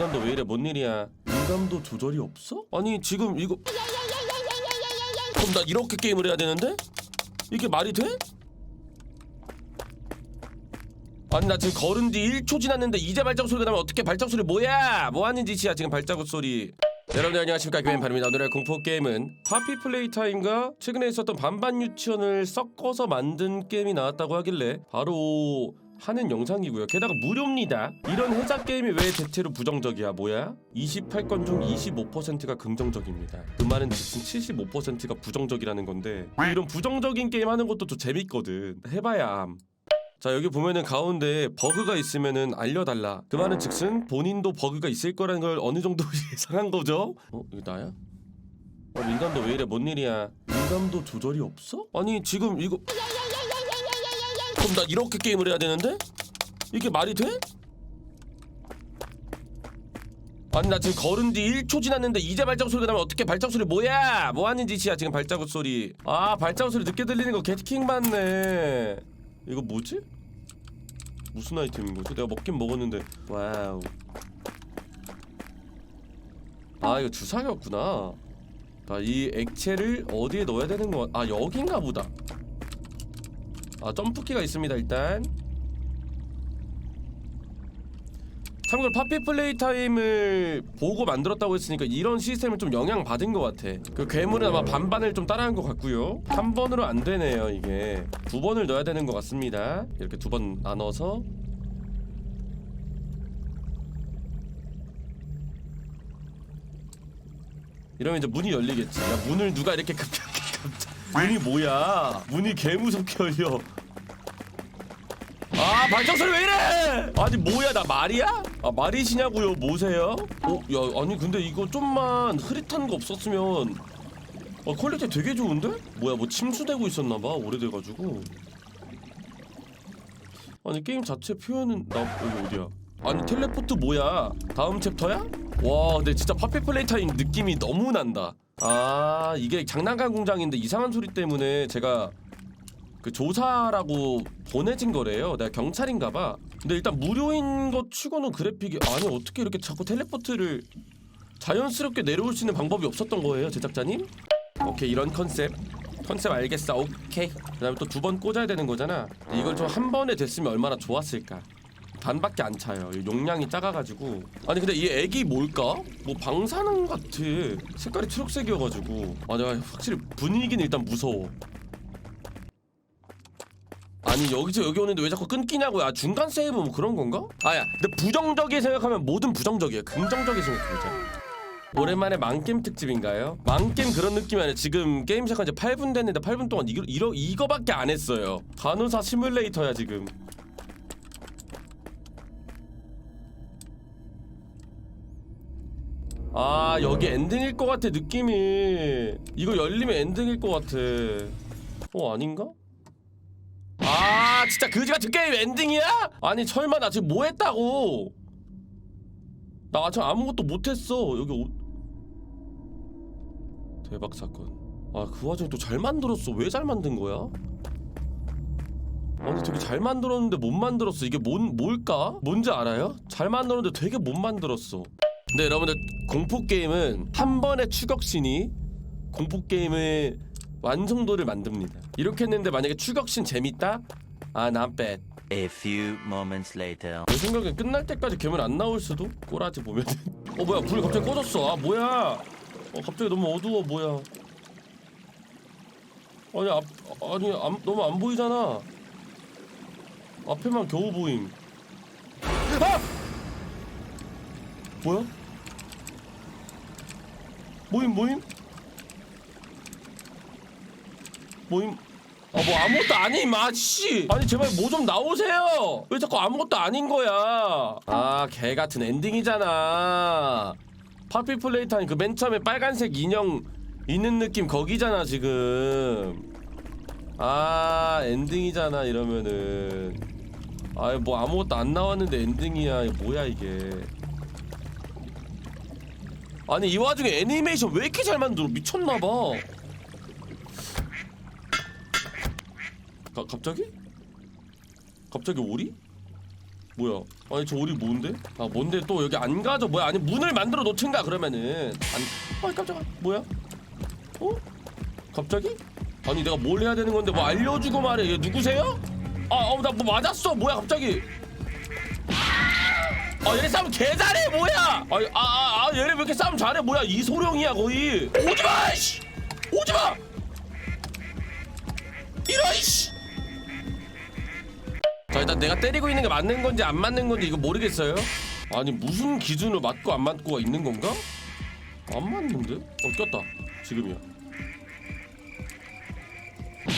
인간도 왜 이래 뭔 일이야 인간도 조절이 없어? 아니 지금 이거 그럼 나 이렇게 게임을 해야 되는데? 이게 말이 돼? 아니 나 지금 걸은 지 1초 지났는데 이제 발자국 소리가 나면 어떻게 발자국 소리 뭐야 뭐 하는 짓이야 지금 발자국 소리 여러분들 안녕하십니까 게임파입니다 오늘의 공포 게임은 파피 플레이 타임과 최근에 있었던 반반 유치원을 섞어서 만든 게임이 나왔다고 하길래 바로 하는 영상이고요. 게다가 무료입니다. 이런 해자 게임이 왜 대체로 부정적이야? 뭐야? 28건 중 25%가 긍정적입니다. 그 말은 즉슨 75%가 부정적이라는 건데 이런 부정적인 게임 하는 것도 좀 재밌거든. 해봐야 암 자 여기 보면은 가운데 버그가 있으면은 알려달라. 그 말은 즉슨 본인도 버그가 있을 거라는 걸 어느 정도 예상한 거죠? 어 이거 나야? 어 인간도 왜 이래? 뭔 일이야? 인간도 조절이 없어? 아니 지금 이거 그럼 나 이렇게 게임을 해야 되는데? 이게 말이 돼? 아니 나 지금 걸은 지 1초 지났는데 이제 발자국 소리가 나면 어떻게 발자국 소리 뭐야 뭐 하는 짓이야 지금 발자국 소리 아 발자국 소리 늦게 들리는 거 개킹 받네 이거 뭐지? 무슨 아이템인 거지? 내가 먹긴 먹었는데 와우 아 이거 주사기였구나 아, 이 액체를 어디에 넣어야 되는 거? 아 여긴가 보다 아 점프키가 있습니다 일단 참고로 파피 플레이 타임을 보고 만들었다고 했으니까 이런 시스템을 좀 영향 받은 것 같아. 그 괴물은 아마 반반을 좀 따라한 것 같고요. 한 번으로 안 되네요 이게. 두 번을 넣어야 되는 것 같습니다. 이렇게 두 번 나눠서. 이러면 이제 문이 열리겠지. 야 문을 누가 이렇게 갑자기 문이 뭐야? 문이 개 무섭게 열려. 아 발작 소리 왜 이래? 아니 뭐야 나 말이야? 아 말이시냐고요 뭐세요? 어? 야 아니 근데 이거 좀만 흐릿한 거 없었으면 어 퀄리티 되게 좋은데? 뭐야 뭐 침수되고 있었나봐 오래돼가지고 아니 게임 자체 표현은 나 여기 어디야? 아니 텔레포트 뭐야? 다음 챕터야? 와 근데 진짜 파피 플레이타임 느낌이 너무 난다 아 이게 장난감 공장인데 이상한 소리 때문에 제가 그 조사라고 보내진 거래요. 내가 경찰인가봐. 근데 일단 무료인 것 치고는 그래픽이 아니 어떻게 이렇게 자꾸 텔레포트를 자연스럽게 내려올 수 있는 방법이 없었던 거예요, 제작자님? 오케이 이런 컨셉. 컨셉 알겠어. 오케이. 그 다음에 또 두 번 꽂아야 되는 거잖아. 이걸 좀 한 번에 됐으면 얼마나 좋았을까. 반밖에 안 차요. 이 용량이 작아가지고. 아니 근데 이 애기 뭘까? 뭐 방사능 같아. 색깔이 초록색이어가지고. 아 내가 확실히 분위기는 일단 무서워. 아니 여기서 여기 오는데 왜 자꾸 끊기냐고요? 아 중간 세이브 뭐 그런 건가? 아야 근데 부정적이게 생각하면 뭐든 부정적이에요 긍정적이게 생각해보자 오랜만에 망게임 특집인가요? 망게임 그런 느낌이 아니라 지금 게임 시작한 지 8분 됐는데 8분 동안 이거, 이러, 이거밖에 안 했어요 간호사 시뮬레이터야 지금 아 여기 엔딩일 것 같아 느낌이 이거 열리면 엔딩일 것 같아 어 아닌가? 아 진짜 그지같은 게임 엔딩이야? 아니 설마 나 지금 뭐 했다고 나 아직 아무것도 못했어 여기 오... 대박 사건 아 그 와중에 또 잘 만들었어 왜 잘 만든 거야? 아니 되게 잘 만들었는데 못 만들었어 이게 뭔 뭘까? 뭔지 알아요? 잘 만들었는데 되게 못 만들었어 근데 여러분들 공포 게임은 한 번의 추격신이 공포 게임의 완성도를 만듭니다. 이렇게 했는데 만약에 추격신 재밌다? 아, not bad. A few moments later. 내 생각엔 끝날 때까지 괴물 안 나올 수도? 꼬라지 보면. 어 뭐야 불이 갑자기 꺼졌어. 아 뭐야? 어 갑자기 너무 어두워 뭐야? 아니 앞 아니 안, 너무 안 보이잖아. 앞에만 겨우 보임. 아! 뭐야? 모임 모임? 모임? 아 뭐 아무것도 아님 아씨. 아니 제발 뭐 좀 나오세요. 왜 자꾸 아무것도 아닌 거야? 아 개같은 엔딩이잖아. 파피 플레이타임 그맨 처음에 빨간색 인형 있는 느낌 거기잖아 지금. 아 엔딩이잖아 이러면은. 아이 뭐 아무것도 안 나왔는데 엔딩이야. 이거 뭐야 이게 아니 이 와중에 애니메이션 왜 이렇게 잘 만들어 미쳤나봐 가, 갑자기? 갑자기 오리? 뭐야? 아니 저 오리 뭔데? 아 뭔데 또 여기 안 가져? 뭐야? 아니 문을 만들어 놓든가 그러면은 안. 아 깜짝아. 뭐야? 어? 갑자기? 아니 내가 뭘 해야 되는 건데 뭐 알려주고 말해. 얘 누구세요? 아, 어, 나 뭐 맞았어. 뭐야 갑자기? 아 얘네 싸움 개 잘해 뭐야? 아아 아, 아, 얘네 왜 이렇게 싸움 잘해 뭐야? 이소룡이야 거의. 오지 마. 씨. 오지 마. 이런 씨. 자 일단 내가 때리고 있는 게 맞는 건지 안 맞는 건지 이거 모르겠어요. 아니 무슨 기준으로 맞고 안 맞고가 있는 건가? 안 맞는데? 어 꼈다. 지금이야.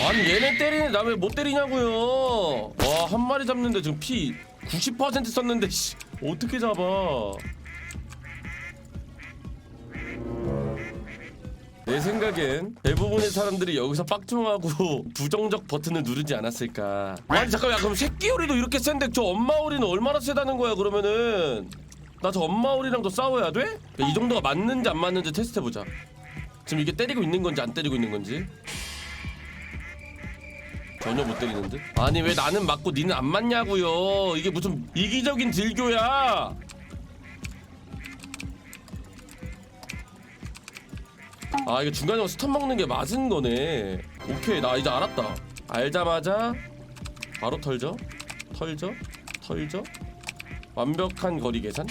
아니 얘네 때리는 나 왜 못 때리냐고요. 와 한 마리 잡는데 지금 피 90% 썼는데 씨 어떻게 잡아? 내 생각엔 대부분의 사람들이 여기서 빡종하고 부정적 버튼을 누르지 않았을까. 아니 잠깐만 야, 그럼 새끼 오리도 이렇게 센데 저 엄마 오리는 얼마나 세다는 거야 그러면은 나 저 엄마 오리랑도 싸워야 돼? 이 정도가 맞는지 안 맞는지 테스트 해보자. 지금 이게 때리고 있는 건지 안 때리고 있는 건지. 전혀 못 때리는데? 아니 왜 나는 맞고 니는 안 맞냐고요? 이게 무슨 이기적인 딜교야? 아 이게 중간에 스턴 먹는 게 맞은 거네. 오케이 나 이제 알았다. 알자마자 바로 털죠. 털죠. 털죠. 완벽한 거리 계산.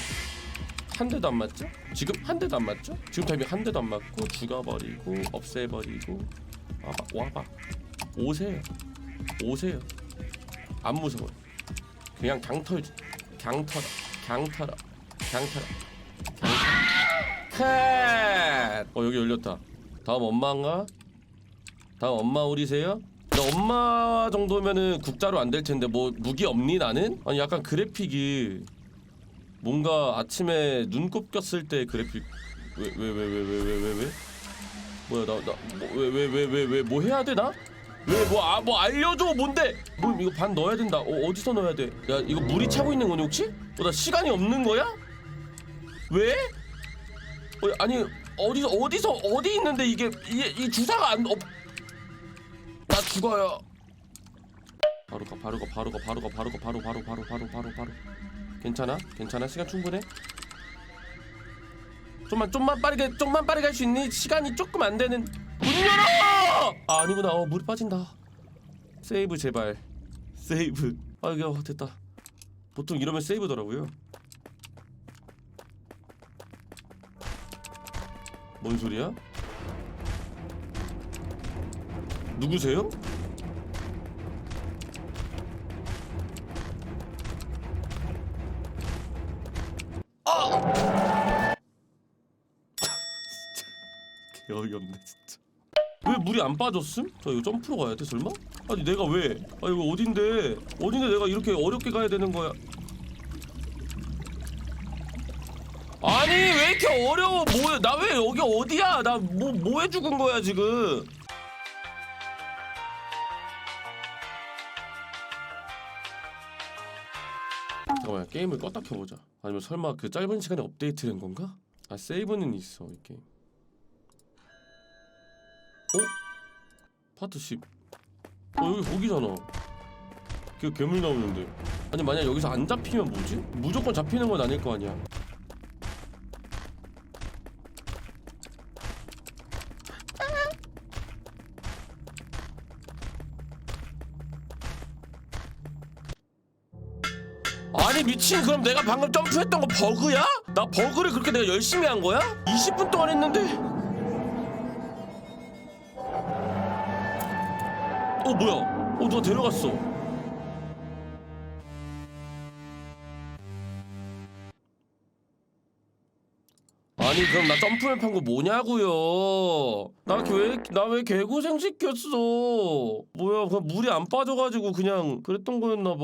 한 대도 안 맞죠? 지금 한 대도 안 맞죠? 지금 타이밍 한 대도 안 맞고 죽어버리고 없애버리고 와봐 와봐 오세요 오세요 안 무서워 그냥 강 털죠 강 털어 강 털어 강 털어 강 털어 컷어 여기 열렸다 다음 엄마인가? 다음 엄마 우리세요? 나 엄마 정도면은 국자로 안 될 텐데 뭐 무기 없니 나는? 아니 약간 그래픽이 뭔가 아침에 눈곱 꼈을 때 그래픽 왜 왜 왜 왜 왜 왜 왜 왜? 뭐야 나 나 왜 왜 왜 왜 왜 뭐 해야 되나? 왜뭐아 뭐 알려줘 뭔데? 뭐 이거 반 넣어야 된다. 어 어디서 넣어야 돼? 야 이거 물이 차고 있는 거니 혹시? 어, 나 시간이 없는 거야? 왜? 어, 아니 어디서 어디서 어디 있는데 이게 이, 이 주사가 안 없. 나 죽어요. 바로 가 바로 가 바로 가 바로 가 바로 가 바로 바로 바로 바로 바로 바로. 괜찮아? 괜찮아? 시간 충분해? 좀만 좀만 빠르게 좀만 빠르게 할 수 있니? 시간이 조금 안 되는 문 열어! 아 아니구나. 어 물이 빠진다. 세이브 제발. 세이브. 아 이게 어, 됐다. 보통 이러면 세이브더라고요. 뭔 소리야? 누구세요? 개 어이없네 진짜 왜 물이 안 빠졌음? 저 이거 점프로 가야 돼 설마? 아니 내가 왜? 아 이거 어딘데 어딘데 내가 이렇게 어렵게 가야 되는 거야 아니 왜 이렇게 어려워 뭐야 나 왜 여기 어디야 나 뭐 뭐해 죽은 거야 지금 잠깐만 게임을 껐다 켜보자 아니면 설마 그 짧은 시간에 업데이트된 건가? 아 세이브는 있어 이 게임 어? 파트 10. 어 여기 거기잖아. 그 괴물 나오는데. 아니 만약 여기서 안 잡히면 뭐지? 무조건 잡히는 건 아닐 거 아니야. 아니 미친 그럼 내가 방금 점프했던 거 버그야? 나 버그를 그렇게 내가 열심히 한 거야? 20분 동안 했는데 뭐야? 어 누가 데려갔어? 아니 그럼 나 점프맵 한거 뭐냐고요? 나왜나 왜 개고생 시켰어? 뭐야 그냥 물이 안 빠져가지고 그냥 그랬던 거였나 봐.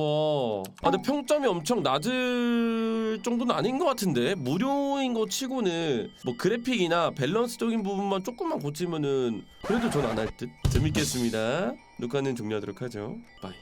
아 근데 평점이 엄청 낮을 정도는 아닌 것 같은데 무료인 거 치고는 뭐 그래픽이나 밸런스적인 부분만 조금만 고치면은 그래도 전 안 할 듯. 재밌겠습니다. 녹화는 종료하도록 하죠. 바이.